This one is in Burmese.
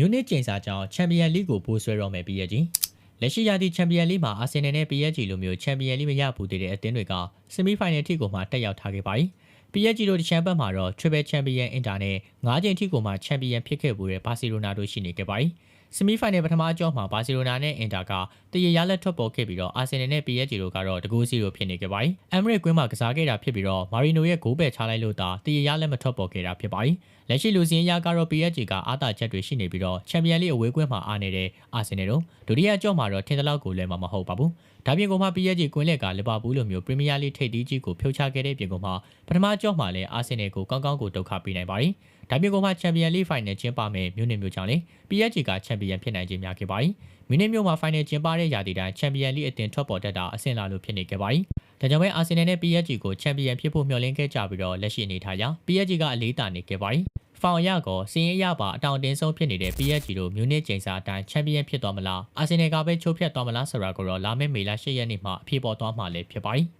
မြူနစ်ကျိန်စာကြောင့်ချန်ပီယံလိကိုပိုးဆွဲတော့မယ် PSG လက်ရှိရာသီချန်ပီယံလိမှာအာဆင်နယ်နဲ့ PSG လိုမျိုးချန်ပီယံလိမရဘူးသေးတဲ့အသင်းတွေကဆီမီဖိုင်နယ်ထိကိုမှတက်ရောက်ထားခဲ့ပါပြီ PSG တို့တချန်ပတ်မှာတော့ Triple Champion Inter နဲ့၅ချိန်ထိကိုမှချန်ပီယံဖြစ်ခဲ့မှုတဲ့ဘာစီလိုနာတို့ရှိနေခဲ့ပါတယ် ဆီမီဖိုင်နယ်ပထမအကြောမှာဘာစီလိုနာနဲ့အင်တာကတရရလက်ထွက်ပေါ်ခဲ့ပြီးတော့အာဆင်နယ်နဲ့ PSG တို့ကတော့တကူစီလိုဖြစ်နေခဲ့ပါတယ်။အမ်မရစ်ကွင်းမှာကစားခဲ့တာဖြစ်ပြီးတော့မာရီနိုရဲ့ဂိုးပဲချလိုက်လို့သာတရရလက်မထွက်ပေါ်ခဲ့တာဖြစ်ပါတယ်။လက်ရှိလူစင်းရကတော့ PSG ကအာသာချက်တွေရှိနေပြီးတော့ချန်ပီယံလိအဝေးကွင်းမှာအားနေတဲ့အာဆင်နယ်တို့ဒုတိယအကြောမှာတော့ထင်သလောက်ကိုလည်းမမဟုတ်ပါဘူး။ဒါပြင်ကိုမှ PSG ကွင်းလက်ကလီဗာပူးလိုမျိုးပရီးမီးယားလိထိပ်သီးကြီးကိုဖြုတ်ချခဲ့တဲ့ပြင်ကိုမှပထမအကြောမှာလည်းအာဆင်နယ်ကိုကောင်းကောင်းကိုဒုက္ခပေးနိုင်ပါတယ်။ဒါပြင်ကိုမှချန်ပီယံလိဖိုင်နယ်ကျင်းပမယ်မြို့နယ်မျိုးချောင်းလေ PSG ကချန်ပီယံဖြစ်နိုင်ခြင်းများခဲ့ပါတယ်။မင်းနစ်မြို့မှာဖိုင်နယ်ကျင်းပတဲ့ရာသီတိုင်းချန်ပီယံလိအသင်းထွက်ပေါ်တတ်တာအဆင့်လာလို့ဖြစ်နေခဲ့ပါတယ်။ဒါကြောင့်ပဲအာဆင်နယ်နဲ့ PSG ကိုချန်ပီယံဖြစ်ဖို့မျှော်လင့်ခဲ့ကြပြီးတော့လက်ရှိအနေထားအရ PSG ကအလေးတာနေခဲ့ပါတယ်။ဖောင်ရကောစင်ရရပါအတောင်တင်းဆုံးဖြစ်နေတဲ့ PSG တို့မြူနစ်ကျိန်စာအတိုင်းချန်ပီယံဖြစ်သွားမလားအာဆင်နယ်ကပဲချိုးဖျက်သွားမလားဆိုတာကိုတော့လာမယ့်မေလ10ရက်နေ့မှာအဖြေပေါ်သွားမှာလည်းဖြစ်ပါတယ်။